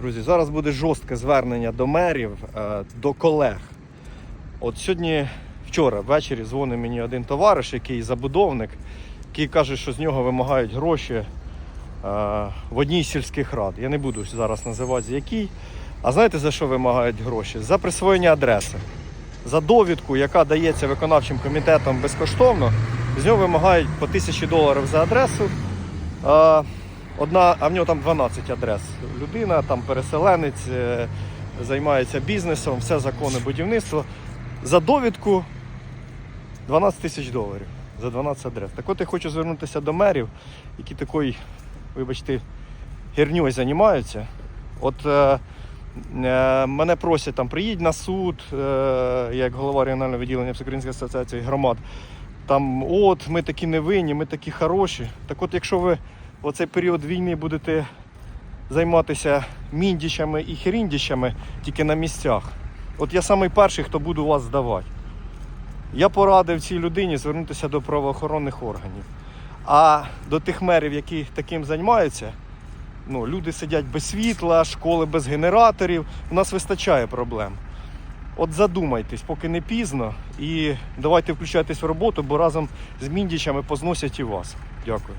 Друзі, зараз буде жорстке звернення до мерів, е, до колег. От сьогодні, вчора ввечері дзвонив мені один товариш, який забудовник, який каже, що з нього вимагають гроші е, в одній з сільських рад. Я не буду зараз називати з якій. А знаєте за що вимагають гроші? За присвоєння адреси. За довідку, яка дається виконавчим комітетом безкоштовно, з нього вимагають по тисячі доларів за адресу. Одна, а в нього там 12 адрес. Людина, там переселенець, е, займається бізнесом, все законне будівництво. За довідку 12 тисяч доларів за 12 адрес. Так от я хочу звернутися до мерів, які такою, вибачте, херньою займаються. От е, е, мене просять там приїдь на суд, е, як голова регіонального відділення Всеукраїнської асоціації громад. Там от ми такі невинні, ми такі хороші. Так от, якщо ви в оцей період війни будете займатися міндічами і херіндічами тільки на місцях. От я самий перший, хто буду вас здавати. Я порадив цій людині звернутися до правоохоронних органів. А до тих мерів, які таким займаються, ну, люди сидять без світла, школи без генераторів. У нас вистачає проблем. От задумайтесь, поки не пізно, і давайте включайтесь в роботу, бо разом з міндічами позносять і вас. Дякую.